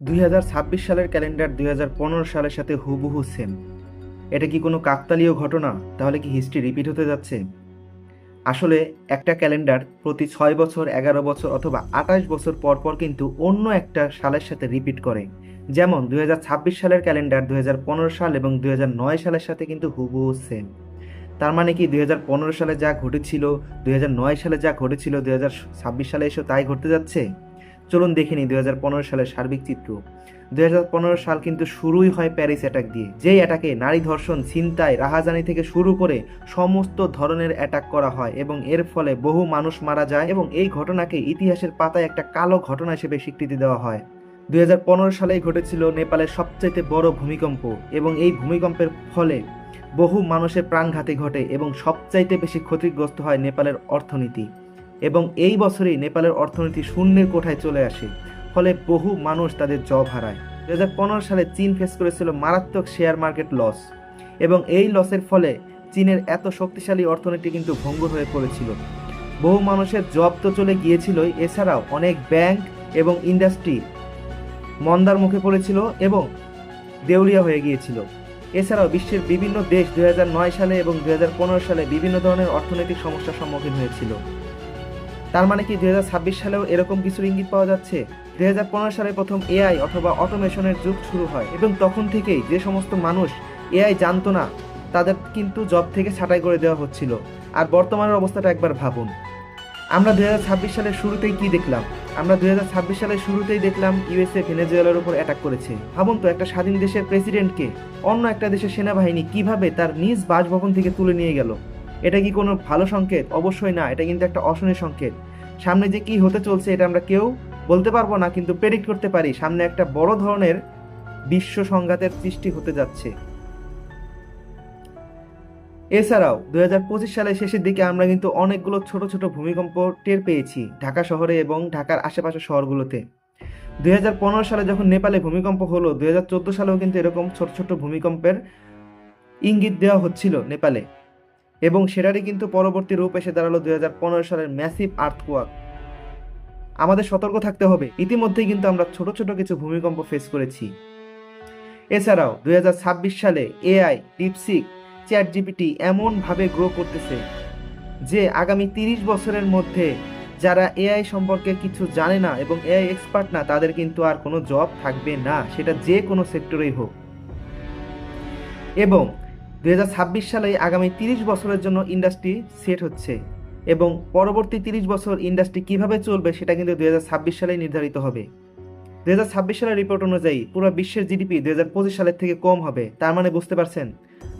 দুই হাজার ছাব্বিশ সালের ক্যালেন্ডার দুই হাজার পনেরো সালের সাথে হুবহু সেম এটা কি কোনো কাকতালীয় ঘটনা? তাহলে কি হিস্ট্রি রিপিট হতে যাচ্ছে? আসলে একটা ক্যালেন্ডার প্রতি ছয় বছর, এগারো বছর অথবা আঠাশ বছর পর পর কিন্তু অন্য একটা সালের সাথে রিপিট করে। যেমন দুই হাজার ছাব্বিশ সালের ক্যালেন্ডার দুই হাজার পনেরো সাল এবং দুই হাজার নয় সালের সাথে কিন্তু হুবহু সেম তার মানে কি দুই হাজার পনেরো সালে যা ঘটেছিল, দুই হাজার নয় সালে যা ঘটেছিল, দুই হাজার ছাব্বিশ সালে এসে তাই ঘটতে যাচ্ছে? চলুন দেখে নিই দুই সালের সার্বিক চিত্র। দুই হাজার পনেরো সাল কিন্তু শুরুই হয় প্যারিস অ্যাটাক দিয়ে, যেই অ্যাটাকে নারী ধর্ষণ, ছিনতাই, রাহাজানি থেকে শুরু করে সমস্ত ধরনের অ্যাটাক করা হয় এবং এর ফলে বহু মানুষ মারা যায় এবং এই ঘটনাকে ইতিহাসের পাতায় একটা কালো ঘটনা হিসেবে স্বীকৃতি দেওয়া হয়। দুই হাজার পনেরো সালেই ঘটেছিল নেপালের সবচাইতে বড় ভূমিকম্প এবং এই ভূমিকম্পের ফলে বহু মানুষের প্রাণঘাতী ঘটে এবং সবচাইতে বেশি ক্ষতিগ্রস্ত হয় নেপালের অর্থনীতি। এবং এই বছরেই নেপালের অর্থনীতি শূন্যের কোঠায় চলে আসে, ফলে বহু মানুষ তাদের জব হারায়। দু হাজার পনেরো সালে চীন ফেস করেছিল মারাত্মক শেয়ার মার্কেট লস এবং এই লসের ফলে চীনের এত শক্তিশালী অর্থনীতি কিন্তু ভঙ্গুর হয়ে পড়েছিল। বহু মানুষের জব তো চলে গিয়েছিলই, এছাড়াও অনেক ব্যাংক এবং ইন্ডাস্ট্রি মন্দার মুখে পড়েছিল এবং দেউলিয়া হয়ে গিয়েছিল। এছাড়াও বিশ্বের বিভিন্ন দেশ দু হাজার নয় সালে এবং দু হাজার পনেরো সালে বিভিন্ন ধরনের অর্থনৈতিক সমস্যার সম্মুখীন হয়েছিল। তার মানে কি দুই হাজার ছাব্বিশ সালেও এরকম কিছু ইঙ্গিত পাওয়া যাচ্ছে? দুই হাজার পনেরো সালে প্রথম এআই অথবা অটোমেশনের যুগ শুরু হয় এবং তখন থেকেই যে সমস্ত মানুষ এআই জানতো না, তাদের কিন্তু জব থেকে ছাঁটাই করে দেওয়া হচ্ছিল। আর বর্তমানের অবস্থাটা একবার ভাবুন। আমরা দুই হাজার ছাব্বিশ সালের শুরুতেই কি দেখলাম? আমরা দুই হাজার ছাব্বিশ সালের শুরুতেই দেখলাম ইউএসএ ভেনেজুয়েলার উপর অ্যাটাক করেছে। ভাবুন তো, একটা স্বাধীন দেশের প্রেসিডেন্টকে অন্য একটা দেশের সেনাবাহিনী কীভাবে তার নিজ বাসভবন থেকে তুলে নিয়ে গেল? এটা কি কোনো ভালো সংকেত? অবশ্যই না, এটা কিন্তু একটা অশনির সংকেত। সামনে যে কি হতে চলছে এটা আমরা কেউ বলতে পারব না, কিন্তু প্রেডিক্ট করতে পারি। সামনে একটা বড় ধরনের বিশ্ব সংঘাতের সৃষ্টি হতে যাচ্ছে। এছাড়াও দুই হাজার পঁচিশ সালের শেষের দিকে আমরা কিন্তু অনেকগুলো ছোট ছোট ভূমিকম্প টের পেয়েছি, ঢাকা শহরে এবং ঢাকার আশেপাশের শহরগুলোতে। দুই হাজার পনেরো সালে যখন নেপালে ভূমিকম্প হলো দুই হাজার চোদ্দ সালেও কিন্তু এরকম ছোট ছোট ভূমিকম্পের ইঙ্গিত দেওয়া হচ্ছিল নেপালে। এবং সেটারই কিন্তু পরবর্তী রূপ এসে দাঁড়াল দুই হাজার পনেরো সালের ম্যাসিভ আর্থকোয়াক। আমাদের সতর্ক থাকতে হবে। ইতিমধ্যেই কিন্তু আমরা ছোট ছোট কিছু ভূমিকম্প ফেস করেছি। এছাড়াও দুই হাজার ছাব্বিশ সালে এআই ডিপসিক চ্যাট জিপিটি এমনভাবে গ্রো করতেছে যে আগামী তিরিশ বছরের মধ্যে যারা এআই সম্পর্কে কিছু জানে না এবং এআই এক্সপার্ট না, তাদের কিন্তু আর কোনো জব থাকবে না। সেটা যে কোনো সেক্টরেই হোক। এবং দুই হাজার ছাব্বিশ সালে আগামী তিরিশ বছরের জন্য ইন্ডাস্ট্রি সেট হচ্ছে এবং পরবর্তী তিরিশ বছর ইন্ডাস্ট্রি কীভাবে চলবে সেটা কিন্তু দুই সালে নির্ধারিত হবে। দুই হাজার ছাব্বিশ সালের রিপোর্ট অনুযায়ী পুরো বিশ্বের জিডিপি দুই হাজার পঁচিশ সালের থেকে কম হবে। তার মানে বুঝতে পারছেন,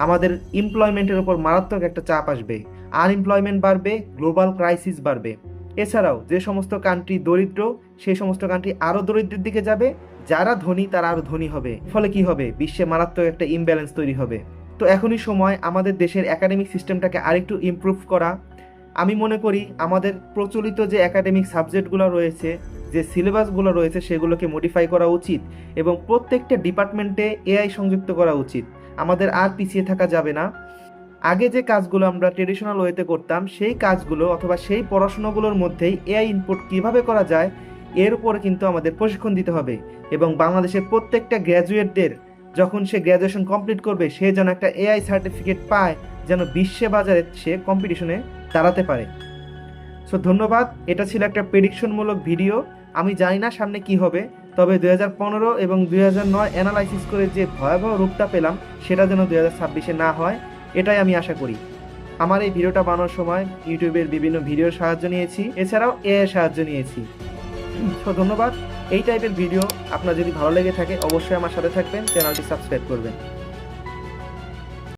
আমাদের এমপ্লয়মেন্টের উপর মারাত্মক একটা চাপ আসবে। আনএমপ্লয়মেন্ট বাড়বে গ্লোবাল ক্রাইসিস বাড়বে। এছাড়াও যে সমস্ত কান্ট্রি দরিদ্র, সেই সমস্ত কান্ট্রি আরও দরিদ্রের দিকে যাবে। যারা ধনী তারা আরও ধনী হবে। ফলে কি হবে? বিশ্বে মারাত্মক একটা ইমব্যালেন্স তৈরি হবে। তো এখনই সময় আমাদের দেশের একাডেমিক সিস্টেমটাকে আরেকটু ইমপ্রুভ করা। আমি মনে করি আমাদের প্রচলিত যে একাডেমিক সাবজেক্টগুলো রয়েছে, যে সিলেবাসগুলো রয়েছে, সেগুলোকে মডিফাই করা উচিত এবং প্রত্যেকটা ডিপার্টমেন্টে এআই সংযুক্ত করা উচিত। আমাদের আর পিছিয়ে থাকা যাবে না। আগে যে কাজগুলো আমরা ট্রেডিশনাল ওয়েতে করতাম, সেই কাজগুলো অথবা সেই পড়াশোনাগুলোর মধ্যেই এআই ইনপুট কীভাবে করা যায়, এর উপরে কিন্তু আমাদের প্রশিক্ষণ দিতে হবে এবং বাংলাদেশের প্রত্যেকটা গ্র্যাজুয়েটদের যখন সে গ্র্যাজুয়েশন কমপ্লিট করবে, সে যেন একটা এআই সার্টিফিকেট পায়, যেন বিশ্বে বাজারে সে কম্পিটিশনে দাঁড়াতে পারে। সো ধন্যবাদ। এটা ছিল একটা প্রেডিকশনমূলক ভিডিও আমি জানি না সামনে কি হবে, তবে দু হাজার পনেরো এবং দুই হাজার নয় অ্যানালাইসিস করে যে ভয়াবহ রূপটা পেলাম, সেটা যেন দুই হাজার ছাব্বিশে না হয়, এটাই আমি আশা করি। আমার এই ভিডিওটা বানানোর সময় ইউটিউবের বিভিন্ন ভিডিওর সাহায্য নিয়েছি। এছাড়াও এ সাহায্য নিয়েছি। তো ধন্যবাদ। এই টাইপের ভিডিও আপনার যদি ভালো লেগে থাকে, অবশ্যই আমার সাথে থাকবেন চ্যানেলটি সাবস্ক্রাইব করবেন।